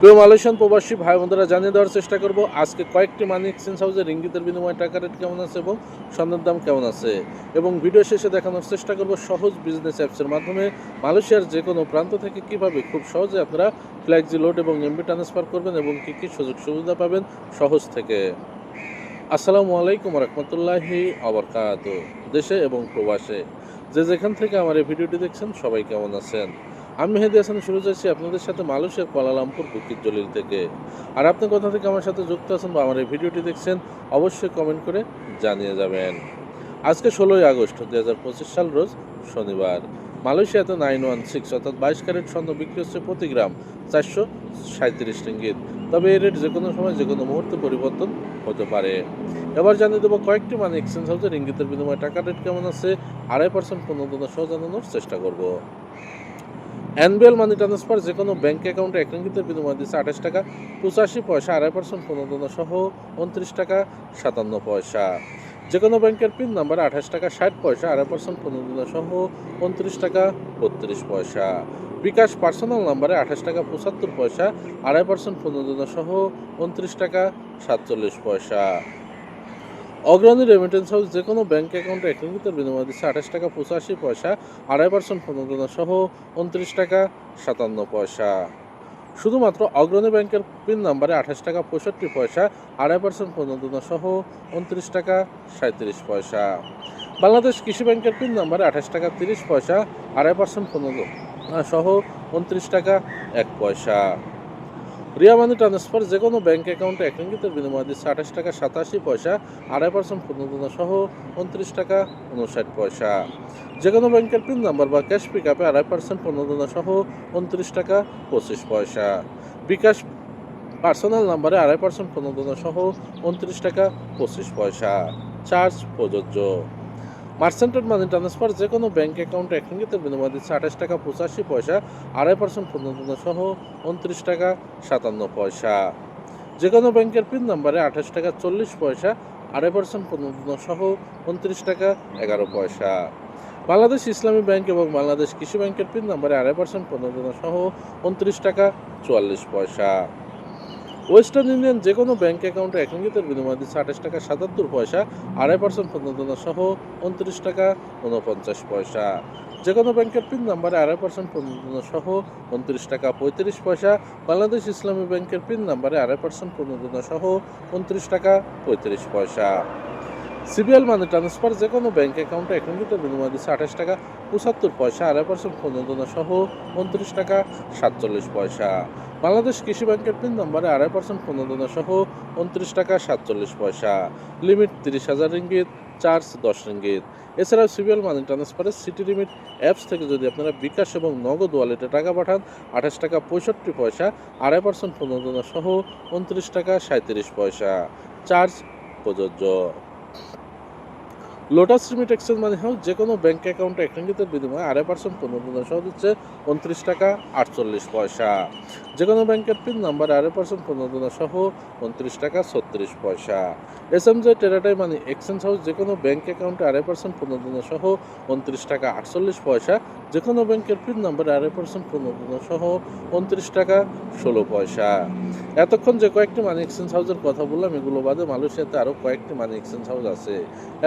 প্রিয় মালয়েশিয়ান প্রবাসী ভাই বোনেরা জানিয়ে দেওয়ার চেষ্টা করব আজকে কয়েকটি মানি এক্সচেঞ্জ হাউসের ইঙ্গিতের বিনিময়ে টাকা রেট কেমন আছে এবং স্বর্ণের দাম কেমন আছে। এবং ভিডিও শেষে দেখানোর চেষ্টা করব সহজ বিজনেস অ্যাপসের মাধ্যমে মালয়েশিয়ার যে কোনো প্রান্ত থেকে কীভাবে খুব সহজে আপনারা ফ্ল্যাক্সি লোড এবং এমবি ট্রান্সফার করবেন এবং কী কী সুযোগ সুবিধা পাবেন সহজ থেকে। আসসালামু আলাইকুম রহমতুল্লাহি আবরকাত। দেশে এবং প্রবাসে। যে যেখান থেকে আমার এই ভিডিওটি দেখছেন, সবাই কেমন আছেন? আমি মেহেদি হাসান শুরু করছি আপনাদের সাথে মালয়েশিয়ার কুয়ালালামপুর বুকির জলিল থেকে। আর আপনি কোথা থেকে আমার সাথে যুক্ত আছেন বা আমার এই ভিডিওটি দেখছেন, অবশ্যই কমেন্ট করে জানিয়ে যাবেন। আজকে ষোলোই আগস্ট দু হাজার পঁচিশ সাল রোজ শনিবার। মালয়েশিয়াতে নাইন ওয়ান সিক্স অর্থাৎ বাইশ ক্যারেট স্বর্ণ বিক্রি হচ্ছে প্রতি গ্রাম চারশো সাঁত্রিশ রিঙ্গিত। তবে এই রেট যে কোনো সময় যে কোনো মুহূর্তে পরিবর্তন হতে পারে। এবার জানিয়ে দেবো কয়েকটি মানে এক্সচেঞ্জ হাউসের ইঙ্গিতের বিনিময়ে টাকা রেট কেমন আছে, আড়াই পার্সেন্ট পণ্য সহ জানানোর চেষ্টা করব। এনবিএল মানি ট্রান্সফার যে কোনো ব্যাঙ্ক অ্যাকাউন্টে এক রিঙ্গিতের বিনিময় দিচ্ছে আঠাশ টাকা, পঁচাশি পয়সা, আড়াই পার্সেন্ট পণ্য সহ উনত্রিশ টাকা, সাতান্ন পয়সা। যে কোনো ব্যাংকের পিন নাম্বার আঠাশ টাকা, ষাট পয়সা, আড়াই পার্সেন্ট পণ্য সহ উনত্রিশ টাকা, বত্রিশ পয়সা। বিকাশ পার্সোনাল নাম্বারে আঠাশ টাকা, পঁচাত্তর পয়সা, আড়াই পার্সেন্ট পণ্য সহ উনত্রিশ টাকা, সাতচল্লিশ পয়সা। অগ্রণী রেমিটেন্স হাউস যে কোনো ব্যাঙ্ক অ্যাকাউন্টে এক বিনিময় দিচ্ছে আঠাশ টাকা পঁচাশি পয়সা, আড়াই পার্সেন্ট প্রণোদনা সহ উনত্রিশ টাকা সাতান্ন পয়সা। শুধুমাত্র অগ্রণী ব্যাংকের পিন নাম্বারে আঠাশ টাকা পঁয়ষট্টি পয়সা, আড়াই পার্সেন্ট প্রণোদনা সহ উনত্রিশ টাকা সাঁত্রিশ পয়সা। বাংলাদেশ কৃষি ব্যাংকের পিন নাম্বারে আঠাশ টাকা তিরিশ পয়সা, আড়াই পার্সেন্ট প্রণোদনা সহ উনত্রিশ টাকা এক পয়সা। রিয়া মানি ট্রান্সফার যে কোনো ব্যাঙ্ক অ্যাকাউন্টে এক বিনিময় দিচ্ছে আঠাশ টাকা সাতাশি পয়সা, আড়াই পার্সেন্ট প্রণোদনা সহ উনত্রিশ টাকা উনষাট পয়সা। যে কোনো ব্যাংকের পিন নাম্বার বা ক্যাশ পিক আপে আড়াই পার্সেন্ট প্রণোদনা সহ উনত্রিশ টাকা পঁচিশ পয়সা। বিকাশ পার্সোনাল নাম্বারে আড়াই পার্সেন্ট প্রণোদনা সহ উনত্রিশ টাকা পঁচিশ পয়সা। চার্জ প্রযোজ্য। মার্সেন্টেড মানি ট্রান্সফার যে কোনো ব্যাঙ্ক অ্যাকাউন্টে এক রিঙ্গিতের বিনিময় দিচ্ছে আঠাশ টাকা পঁচাশি পয়সা, আড়াই পার্সেন্ট প্রণোদনা সহ উনত্রিশ টাকা সাতান্ন পয়সা। যে কোনো ব্যাংকের পিন নাম্বারে আঠাশ টাকা চল্লিশ পয়সা, আড়াই পার্সেন্ট প্রণোদনা সহ উনত্রিশ টাকা এগারো পয়সা। বাংলাদেশ ইসলামী ব্যাংক এবং বাংলাদেশ কৃষি ব্যাংকের পিন নাম্বারে আড়াই পার্সেন্ট প্রণোদনা সহ উনত্রিশ টাকা চুয়াল্লিশ পয়সা। ওয়েস্টার্ন ইউনিয়ন যে কোনো ব্যাঙ্ক অ্যাকাউন্টে এক রিঙ্গিতের বিনিময় দিচ্ছে আঠাশ টাকা সাতাত্তর পয়সা, আড়াই পার্সেন্ট প্রণোদনা সহ উনত্রিশ টাকা উনপঞ্চাশ পয়সা। যে কোনো ব্যাংকের পিন নাম্বারে আড়াই পার্সেন্ট প্রণোদনা সহ উনত্রিশ টাকা পঁয়ত্রিশ পয়সা। বাংলাদেশ ইসলামী ব্যাংকের পিন নাম্বারে আড়াই পার্সেন্ট প্রণোদনা সহ উনত্রিশ টাকা পঁয়ত্রিশ পয়সা। সিবিএল মানি ট্রান্সফার যে কোনো ব্যাংক অ্যাকাউন্টে এক রিঙ্গিতের বিনিময় দিচ্ছে আঠাশ টাকা পঁচাত্তর পয়সা, আড়াই পার্সেন্ট প্রণোদনা সহ উনত্রিশ টাকা সাতচল্লিশ পয়সা। বাংলাদেশ কৃষি ব্যাংকের পিন নাম্বারে আড়াই পার্সেন্ট প্রণোদনা সহ উনত্রিশ টাকা সাতচল্লিশ পয়সা। লিমিট তিরিশ হাজার রিঙ্গিত, চার্জ দশ রিঙ্গিত। এছাড়াও সিবিএল মানি ট্রান্সফারের সিটি লিমিট অ্যাপস থেকে যদি আপনারা বিকাশ এবং নগদ ওয়ালেটে টাকা পাঠান, আঠাশ টাকা পঁয়ষট্টি পয়সা, আড়াই পার্সেন্ট প্রণোদনা সহ উনত্রিশ টাকা সাঁত্রিশ পয়সা। চার্জ প্রযোজ্য। লোটাস লিমিট এক্সচেঞ্জ মানে হাউস যে কোনো ব্যাঙ্ক অ্যাকাউন্টে এক রিঙ্গিতের বিনিময়ে আড়াই পার্সেন্ট প্রণোদনা সহ দিচ্ছে উনত্রিশ টাকা আটচল্লিশ পয়সা। যে কোনো ব্যাংকের পিন নাম্বার আড়াই পার্সেন্ট পনেরো প্রণোদনা সহ উনত্রিশ টাকা ছত্রিশ পয়সা। এস এম জে টেরাটাই মানি এক্সচেঞ্জ হাউস যে কোনো ব্যাঙ্ক অ্যাকাউন্টে আড়াই পার্সেন্ট প্রণোদনা সহ উনত্রিশ টাকা আটচল্লিশ পয়সা। যে কোনো ব্যাংকের পিন নাম্বারে আড়াই পার্সেন্ট প্রণোদনা সহ উনত্রিশ টাকা ষোলো পয়সা। এতক্ষণ যে কয়েকটি মানি এক্সচেঞ্জ হাউসের কথা বললাম, এগুলো বাদে মালয়েশিয়াতে আরও কয়েকটি মানি এক্সচেঞ্জ হাউস আছে।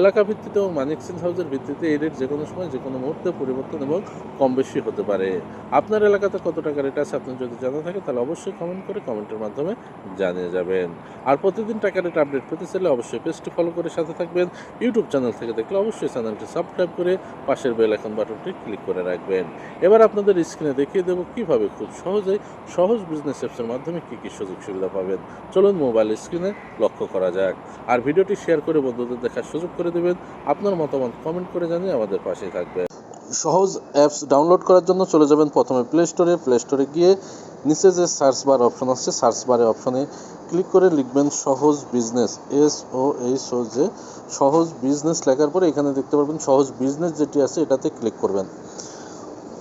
এলাকা ভিত্তিতে এবং মানি এক্সচেঞ্জ হাউসের ভিত্তিতে এই রেট যে কোনো সময় যে কোনো মুহূর্তে পরিবর্তন এবং কম বেশি হতে পারে। আপনার এলাকাতে কত টাকা রেট আছে আপনার যদি জানা থাকে তাহলে অবশ্যই কমেন্ট করে কমেন্টের মাধ্যমে জানিয়ে যাবেন। আর প্রতিদিন টাকা রেট আপডেট পেতে চাইলে অবশ্যই পেজটি ফলো করে সাথে থাকবেন। ইউটিউব চ্যানেল থেকে দেখলে অবশ্যই চ্যানেলটি সাবস্ক্রাইব করে পাশের বেল আইকন বাটনটি ক্লিক করে রাখবেন। এবার আপনাদের স্ক্রিনে দেখিয়ে দেবো কীভাবে খুব সহজেই সহজ বিজনেস অ্যাপসের মাধ্যমে কী কী সুযোগ সুবিধা পাবেন। চলুন মোবাইল স্ক্রিনে লক্ষ্য করা যাক। আর ভিডিওটি শেয়ার করে বন্ধুদের দেখার সুযোগ করে দেবেন। আপনার মতামত কমেন্ট করে জানিয়ে আমাদের পাশে থাকবে সহজ অ্যাপস ডাউনলোড করার জন্য চলে যাবেন প্রথমে প্লে স্টোরে প্লে স্টোরে গিয়ে নিচে যে সার্চ বার অপশন আসছে সার্চ বারে অপশনে ক্লিক করে লিখবেন Sohoj business S O H O যে সহজ বিজনেস লেখার পরে এখানে দেখতে পারবেন সহজ বিজনেস যেটি আছে এটাতে ক্লিক করবেন।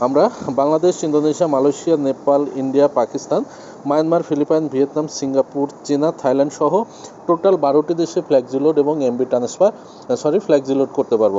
আমরা Bangladesh, Indonesia, Malaysia, Nepal, India, Pakistan, Myanmar, Philippines, Vietnam, Singapore, চীনা, থাইল্যান্ড সহ টোটাল বারোটি দেশে ফ্ল্যাক্সিলোড এবং এমবি ট্রান্সফার সরি ফ্ল্যাক্সিলোড করতে পারব।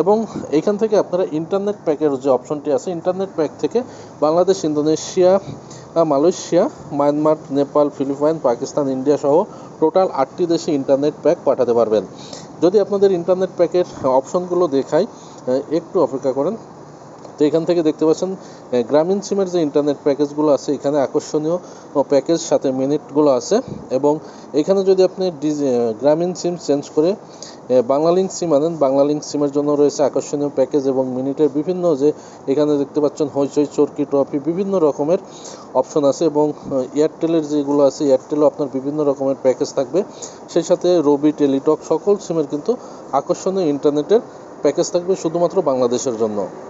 এবং এইখান থেকে আপনারা ইন্টারনেট প্যাকের যে অপশনটি আছে ইন্টারনেট প্যাক থেকে Bangladesh, Indonesia Malaysia, Myanmar, Nepal, Philippines, Pakistan, India সহ টোটাল আটটি দেশে ইন্টারনেট প্যাক পাঠাতে পারবেন। যদি আপনাদের ইন্টারনেট প্যাকের অপশনগুলো দেখাই একটু অপেক্ষা করেন। তো এখান থেকে দেখতে পাচ্ছেন গ্রামীণ সিমের যে ইন্টারনেট প্যাকেজগুলো আছে, এখানে আকর্ষণীয় প্যাকেজ সাথে মিনিটগুলো আছে। এবং এখানে যদি আপনি ডিজি গ্রামীণ সিম চেঞ্জ করে আহ, বাংলা লিঙ্ক সিম আনেন। বাংলা লিঙ্ক সিমের জন্য রয়েছে আকর্ষণীয় প্যাকেজ এবং মিনিটের বিভিন্ন যে এখানে দেখতে পাচ্ছেন হইচই চরকি ট্রফি বিভিন্ন রকমের অপশন আছে এবং এয়ারটেলের যেগুলো আছে এয়ারটেলও আপনার বিভিন্ন রকমের প্যাকেজ থাকবে। সেই সাথে রবি টেলিটক সকল সিমের কিন্তু আকর্ষণীয় ইন্টারনেটের প্যাকেজ থাকবে শুধুমাত্র বাংলাদেশের জন্য।